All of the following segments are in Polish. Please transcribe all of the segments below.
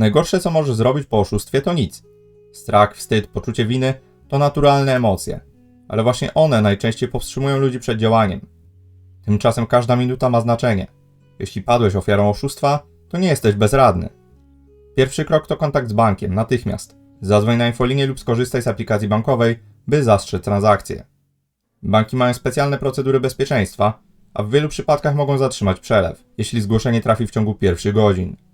Najgorsze, co możesz zrobić po oszustwie, to nic. Strach, wstyd, poczucie winy to naturalne emocje, ale właśnie one najczęściej powstrzymują ludzi przed działaniem. Tymczasem każda minuta ma znaczenie. Jeśli padłeś ofiarą oszustwa, to nie jesteś bezradny. Pierwszy krok to kontakt z bankiem, natychmiast. Zadzwoń na infolinię lub skorzystaj z aplikacji bankowej, by zastrzec transakcje. Banki mają specjalne procedury bezpieczeństwa, a w wielu przypadkach mogą zatrzymać przelew, jeśli zgłoszenie trafi w ciągu pierwszych godzin.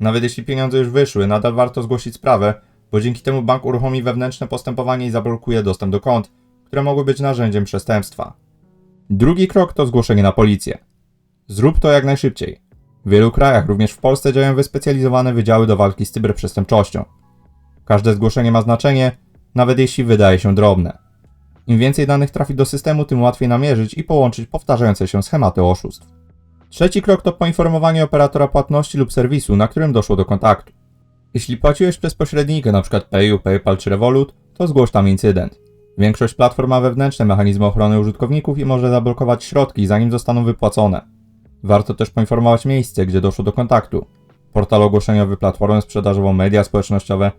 Nawet jeśli pieniądze już wyszły, nadal warto zgłosić sprawę, bo dzięki temu bank uruchomi wewnętrzne postępowanie i zablokuje dostęp do kont, które mogły być narzędziem przestępstwa. Drugi krok to zgłoszenie na policję. Zrób to jak najszybciej. W wielu krajach, również w Polsce, działają wyspecjalizowane wydziały do walki z cyberprzestępczością. Każde zgłoszenie ma znaczenie, nawet jeśli wydaje się drobne. Im więcej danych trafi do systemu, tym łatwiej namierzyć i połączyć powtarzające się schematy oszustw. Trzeci krok to poinformowanie operatora płatności lub serwisu, na którym doszło do kontaktu. Jeśli płaciłeś przez pośrednika, np. Payu, PayPal czy Revolut, to zgłoś tam incydent. Większość platform ma wewnętrzne mechanizmy ochrony użytkowników i może zablokować środki, zanim zostaną wypłacone. Warto też poinformować miejsce, gdzie doszło do kontaktu. Portal ogłoszeniowy, platformę sprzedażową, media społecznościowe,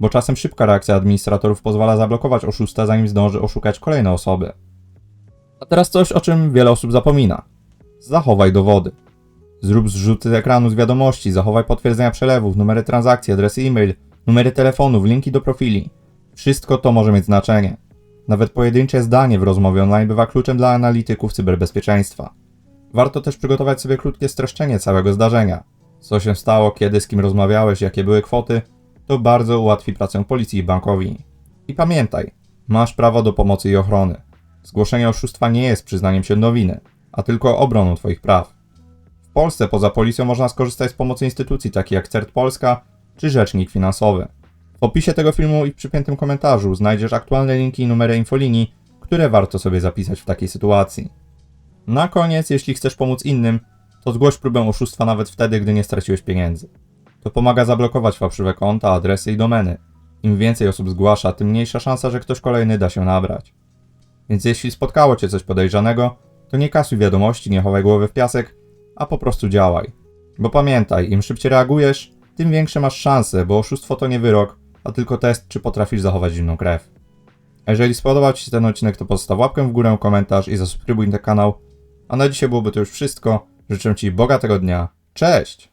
bo czasem szybka reakcja administratorów pozwala zablokować oszusta, zanim zdąży oszukać kolejne osoby. A teraz coś, o czym wiele osób zapomina. Zachowaj dowody. Zrób zrzuty z ekranu z wiadomości, zachowaj potwierdzenia przelewów, numery transakcji, adresy e-mail, numery telefonów, linki do profili. Wszystko to może mieć znaczenie. Nawet pojedyncze zdanie w rozmowie online bywa kluczem dla analityków cyberbezpieczeństwa. Warto też przygotować sobie krótkie streszczenie całego zdarzenia. Co się stało, kiedy, z kim rozmawiałeś, jakie były kwoty, to bardzo ułatwi pracę policji i bankowi. I pamiętaj, masz prawo do pomocy i ochrony. Zgłoszenie oszustwa nie jest przyznaniem się do winy, a tylko obroną Twoich praw. W Polsce poza policją można skorzystać z pomocy instytucji takich jak CERT Polska czy Rzecznik Finansowy. W opisie tego filmu i w przypiętym komentarzu znajdziesz aktualne linki i numery infolinii, które warto sobie zapisać w takiej sytuacji. Na koniec, jeśli chcesz pomóc innym, to zgłoś próbę oszustwa nawet wtedy, gdy nie straciłeś pieniędzy. To pomaga zablokować fałszywe konta, adresy i domeny. Im więcej osób zgłasza, tym mniejsza szansa, że ktoś kolejny da się nabrać. Więc jeśli spotkało Cię coś podejrzanego, to nie kasuj wiadomości, nie chowaj głowy w piasek, a po prostu działaj. Bo pamiętaj, im szybciej reagujesz, tym większe masz szanse, bo oszustwo to nie wyrok, a tylko test, czy potrafisz zachować zimną krew. Jeżeli spodobał Ci się ten odcinek, to postaw łapkę w górę, komentarz i zasubskrybuj ten kanał. A na dzisiaj byłoby to już wszystko. Życzę Ci bogatego dnia. Cześć!